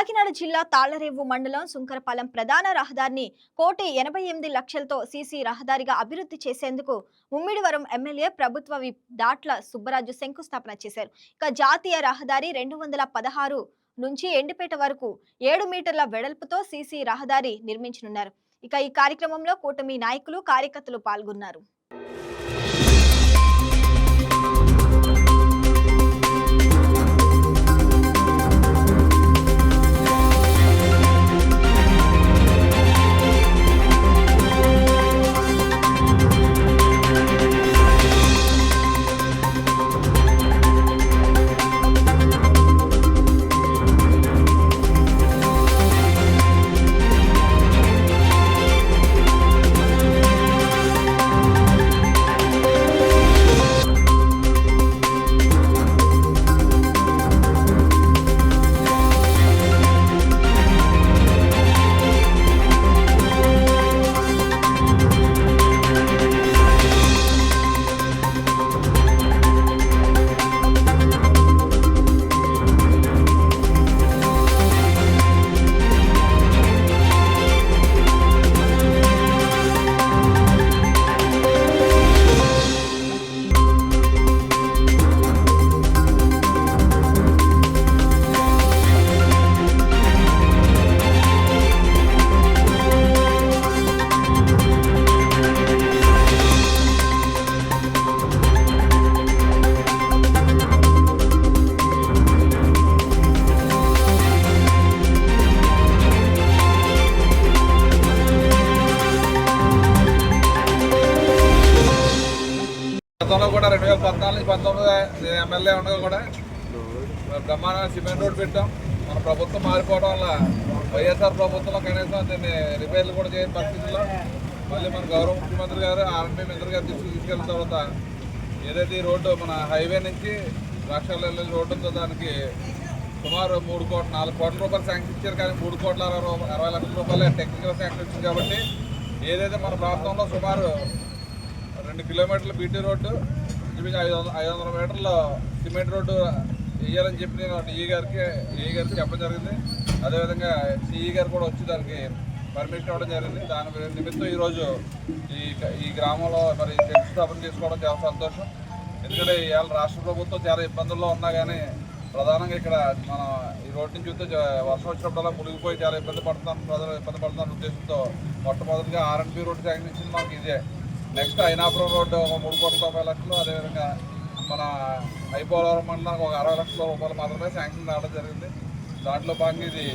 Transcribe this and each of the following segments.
కాకినాడ జిల్లా తాళ్ళరేవు మండలం సుంకరపాలెం ప్రధాన రహదారిని కోటి ఎనభై ఎనిమిది లక్షలతో సీసీ రహదారిగా అభివృద్ధి చేసేందుకు ముమ్మిడివరం ఎమ్మెల్యే ప్రభుత్వ దాట్ల సుబ్బరాజు శంకుస్థాపన చేశారు. ఇక జాతీయ రహదారి రెండు వందల పదహారు నుంచి ఎండిపేట వరకు ఏడు మీటర్ల వెడల్పుతో సీసీ రహదారి నిర్మించనున్నారు. ఇక ఈ కార్యక్రమంలో కూటమి నాయకులు కార్యకర్తలు పాల్గొన్నారు. ధరలే ఉండగా కూడా బ్రహ్మాండ సిమెంట్ రోడ్ పెట్టాం. మన ప్రభుత్వం మారిపోవడం వల్ల వైఎస్ఆర్ ప్రభుత్వంలో కనీసం దీన్ని రిపేర్లు కూడా చేయని పరిస్థితుల్లో మళ్ళీ మన గౌరవ ముఖ్యమంత్రి గారు ఆర్ఎంపీ మంత్రి గారు తీసుకు తీసుకెళ్ళిన తర్వాత ఏదైతే ఈ రోడ్డు మన హైవే నుంచి రాష్ట్రాల్లో వెళ్ళే రోడ్డు ఉందో దానికి సుమారు మూడు కోట్ల నాలుగు కోట్ల రూపాయలు శాంక్షన్ ఇచ్చారు కానీ మూడు కోట్ల అరవై అరవై లక్షల రూపాయలు టెక్నికల్ శాంక్షన్ ఇచ్చింది కాబట్టి ఏదైతే మన ప్రాంతంలో సుమారు రెండు కిలోమీటర్ల బీటీ రోడ్డు ఇంచుమించు ఐదు వందల ఐదు వందల మీటర్ల సిమెంట్ రోడ్డు వేయాలని చెప్పి నేను డిఈ గారికి ఏఈ గారికి చెప్పడం జరిగింది. అదేవిధంగా సిఈ గారు కూడా వచ్చి దానికి పర్మిషన్ ఇవ్వడం జరిగింది. దాని నిమిత్తం ఈరోజు ఈ ఈ గ్రామంలో మరి శంకుస్థాపన చేసుకోవడం చాలా సంతోషం. ఎందుకంటే ఇవాళ రాష్ట్ర ప్రభుత్వం చాలా ఇబ్బందుల్లో ఉన్నా కానీ ప్రధానంగా ఇక్కడ మనం ఈ రోడ్డు నుంచి చూస్తే వర్షం వచ్చినప్పుడల్లా మునిగిపోయి చాలా ఇబ్బంది పడుతున్నాం ప్రజలు ఇబ్బంది పడుతున్న ఉద్దేశంతో మొట్టమొదటిగా ఆర్ఎన్పి రోడ్డు శాంక్షన్ ఇచ్చింది మాకు ఇదే. నెక్స్ట్ అయినాపురం రోడ్డు ఒక మూడు కోట్ల తొంభై లక్షలు అదేవిధంగా మన ఐపోలవరం మండలానికి ఒక అరవై లక్షల రూపాయలు మాత్రమే శాంక్షన్ రావడం జరిగింది. దాంట్లో భాగంగా ఇది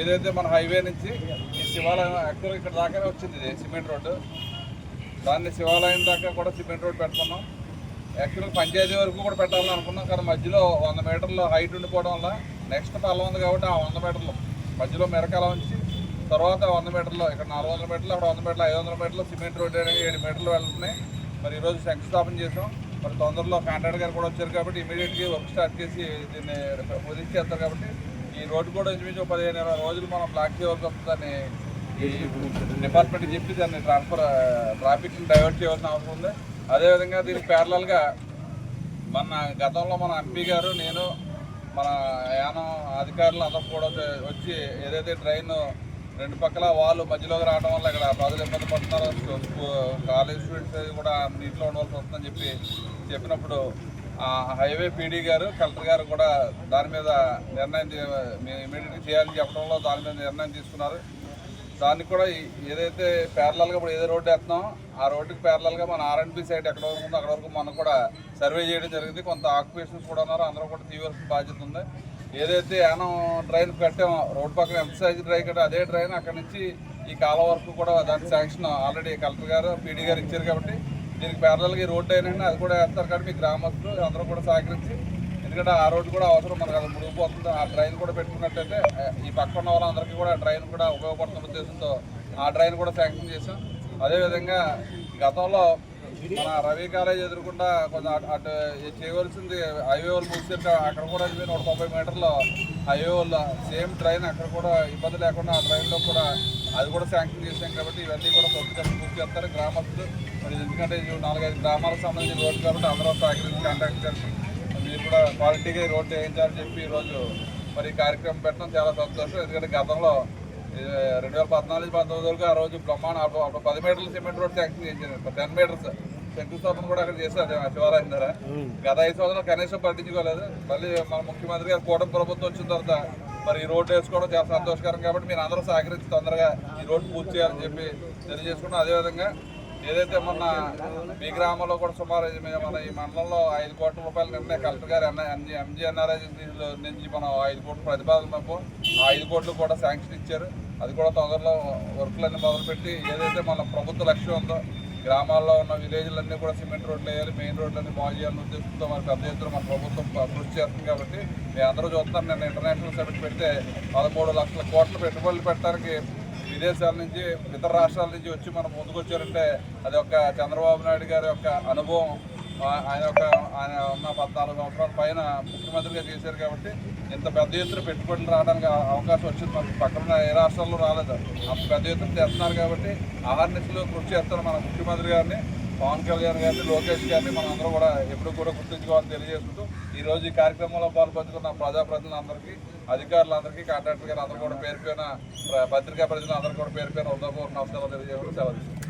ఏదైతే మన హైవే నుంచి ఈ శివాలయం యాక్చువల్గా ఇక్కడ దాకానే వచ్చింది ఇది సిమెంట్ రోడ్డు. దాన్ని శివాలయం దాకా కూడా సిమెంట్ రోడ్డు పెడుతున్నాం యాక్చువల్గా పంచాయతీ వరకు కూడా పెట్టాలని అనుకున్నాం కానీ మధ్యలో వంద మీటర్లు హైట్ ఉండిపోవడం వల్ల నెక్స్ట్ పల్లం ఉంది కాబట్టి ఆ వంద మీటర్లు మధ్యలో మెరకాల ఉంచి తర్వాత వంద మీటర్లు ఇక్కడ నాలుగు వందల మీటర్లు అక్కడ వంద మీటర్లు ఐదు వందల మీటర్లు సిమెంట్ రోడ్ అనేది ఏడు మీటర్లు వెళ్తున్నాయి. మరి ఈరోజు శంకుస్థాపన చేసాం మరి తొందరలో కాంట్రాక్టర్ గారు కూడా వచ్చారు కాబట్టి ఇమీడియట్గా వర్క్ స్టార్ట్ చేసి దీన్ని పొజిషన్ చేస్తారు కాబట్టి ఈ రోడ్డు కూడా ఇంచుమించు ఒక పదిహేను ఇరవై రోజులు మనం బ్లాక్ చేయవలసి వస్తుందని ఈ డిపార్ట్మెంట్ చెప్పి దాన్ని ట్రాన్స్ఫర్ ట్రాఫిక్ డైవర్ట్ చేయవలసిన అవసరం ఉంది. అదేవిధంగా దీనికి ప్యారలల్గా మన గతంలో మన ఎంపీ గారు నేను మన యానం అధికారులు అందరూ కూడా వచ్చి- వచ్చి ఏదైతే ట్రైన్ రెండు పక్కల వాళ్ళు మధ్యలోకి రావడం వల్ల ఇక్కడ ప్రజలు ఇబ్బంది పడుతున్నారు. కాలేజ్ స్టూడెంట్స్ కూడా నీటిలో ఉండవలసి వస్తుందని చెప్పి చెప్పినప్పుడు ఆ హైవే పీడీ గారు కలెక్టర్ గారు కూడా దాని మీద నిర్ణయం ఇమీడియట్గా చేయాలని చెప్పడంలో దాని మీద నిర్ణయం తీసుకున్నారు. దానికి కూడా ఏదైతే ప్యారలల్గా ఇప్పుడు ఏదో రోడ్డు వేస్తున్నాం ఆ రోడ్డుకి ప్యారలల్గా మన ఆర్ఎండ్బి సైడ్ ఎక్కడ వరకు ఉందో అక్కడ వరకు మనం కూడా సర్వే చేయడం జరిగింది. కొంత ఆక్యుపేషన్స్ కూడా ఉన్నారు. అందరూ కూడా తీయవలసిన బాధ్యత ఉంది. ఏదైతే యానం డ్రైన్ కట్టామో రోడ్ పక్కన ఎంసైజ్ డ్రై డ్రైన్ కట్టే అదే డ్రైన్ అక్కడ నుంచి ఈ కాలం వరకు కూడా దాని శాంక్షన్ ఆల్రెడీ కలెక్టర్ గారు పీడీ గారు ఇచ్చారు కాబట్టి దీనికి ప్యారలల్గా ఈ రోడ్డు అయినా అది కూడా వేస్తారు. కాబట్టి మీ గ్రామస్తులు అందరూ కూడా సహకరించి ఎందుకంటే ఆ రోడ్డు కూడా అవసరం మనకు అది మునిగిపోతుంది. ఆ ట్రైన్ కూడా పెట్టుకున్నట్టయితే ఈ పక్క ఉన్న వాళ్ళందరికీ కూడా ట్రైన్ కూడా ఉపయోగపడుతున్న ఉద్దేశంతో ఆ ట్రైన్ కూడా శాంక్షన్ చేసాం అదేవిధంగా గతంలో మన రవి కాలేజ్ ఎదురుకుండా కొంచెం అటు- చేయవలసింది హైవే వాళ్ళు అక్కడ కూడా నూట తొంభై మీటర్లు హైవే వాళ్ళు సేమ్ ట్రైన్ అక్కడ కూడా ఇబ్బంది లేకుండా ఆ ట్రైన్లో కూడా అది కూడా శాంక్షన్ చేసాం కాబట్టి ఇవన్నీ కూడా ప్రభుత్వం పూర్తి చేస్తారు గ్రామస్తులు. మరి ఎందుకంటే నాలుగైదు గ్రామాలకు సంబంధించిన రోడ్డు కాబట్టి అందరూ సహకరించి కాంటాక్ట్ చేసి కూడా క్వాలిటీగా ఈ రోడ్డు వేయించాలని చెప్పి ఈరోజు మరి ఈ కార్యక్రమం పెట్టడం చాలా సంతోషం. ఎందుకంటే గతంలో రెండు వేల పద్నాలుగు పంతొమ్మిది వరకు ఆ రోజు బ్రహ్మాండ అప్పుడు అప్పుడు పది మీటర్ల సిమెంట్ రోడ్ శాంక్షన్ చేశారు. టెన్ మీటర్స్ శంకుస్థాపన కూడా అక్కడ చేశారు శివాలయం దగ్గర గత ఐదు సంవత్సరాలు కనీసం పట్టించుకోలేదు. మళ్ళీ మన ముఖ్యమంత్రి గారు కూటమి ప్రభుత్వం వచ్చిన తర్వాత మరి ఈ రోడ్డు వేసుకోవడం చాలా సంతోషకరం కాబట్టి మీరు అందరూ సహకరించి తొందరగా ఈ రోడ్డు పూర్తి చేయాలని చెప్పి తెలియజేసుకున్నాం. అదేవిధంగా ఏదైతే మొన్న మీ గ్రామంలో కూడా సుమారు మన ఈ మండలంలో ఐదు కోట్ల రూపాయలు నిన్నే కలెక్టర్ గారు ఎంజీఎన్ఆర్ఐ నుంచి మనం ఐదు కోట్ల ప్రతిపాదన పంపు ఆ ఐదు కోట్లు కూడా శాంక్షన్ ఇచ్చారు. అది కూడా తొందరలో వర్క్లన్నీ మొదలుపెట్టి ఏదైతే మన ప్రభుత్వ లక్ష్యం ఉందో గ్రామాల్లో ఉన్న విలేజ్లన్నీ కూడా సిమెంట్ రోడ్లు వేయాలి మెయిన్ రోడ్లన్నీ బాగు చేయాలని ఉద్దేశంతో మన పెద్ద ఎత్తున మన ప్రభుత్వం కృషి చేస్తుంది కాబట్టి మేము అందరూ చూస్తాం నేను ఇంటర్నేషనల్ సమిట్ పెడితే పదమూడు లక్షల కోట్ల పెట్టుబడులు పెట్టడానికి విదేశాల నుంచి ఇతర రాష్ట్రాల నుంచి వచ్చి మనం ముందుకు వచ్చారంటే అది ఒక చంద్రబాబు నాయుడు గారి యొక్క అనుభవం. ఆయన యొక్క ఆయన ఉన్న పద్నాలుగు సంవత్సరాల పైన ముఖ్యమంత్రిగా చేశారు కాబట్టి ఇంత పెద్ద ఎత్తున పెట్టుబడులు రావడానికి అవకాశం వచ్చింది. మనకి పక్కన ఏ రాష్ట్రాల్లో రాలేదు. అంత పెద్ద ఎత్తున చేస్తున్నారు కాబట్టి ఆహార్నిస్లో కృషి చేస్తున్న మన ముఖ్యమంత్రి గారిని పవన్ కళ్యాణ్ గారిని లోకేష్ గారిని మనం అందరూ కూడా ఎప్పుడు కూడా గుర్తుంచుకోవాలని తెలియజేసుకుంటూ ఈ రోజు ఈ కార్యక్రమంలో పాల్పంచుకున్న ప్రజాప్రతినిధులందరికీ అధికారులందరికీ కాంట్రాక్టర్ గారు అందరూ కూడా పేరు పేరున పత్రికా ప్రజలందరూ కూడా పేరు పేరున ఉదయపూర్వ నమస్కారాలు తెలియజేయడం సెలవు తీసుకుంటున్నాను.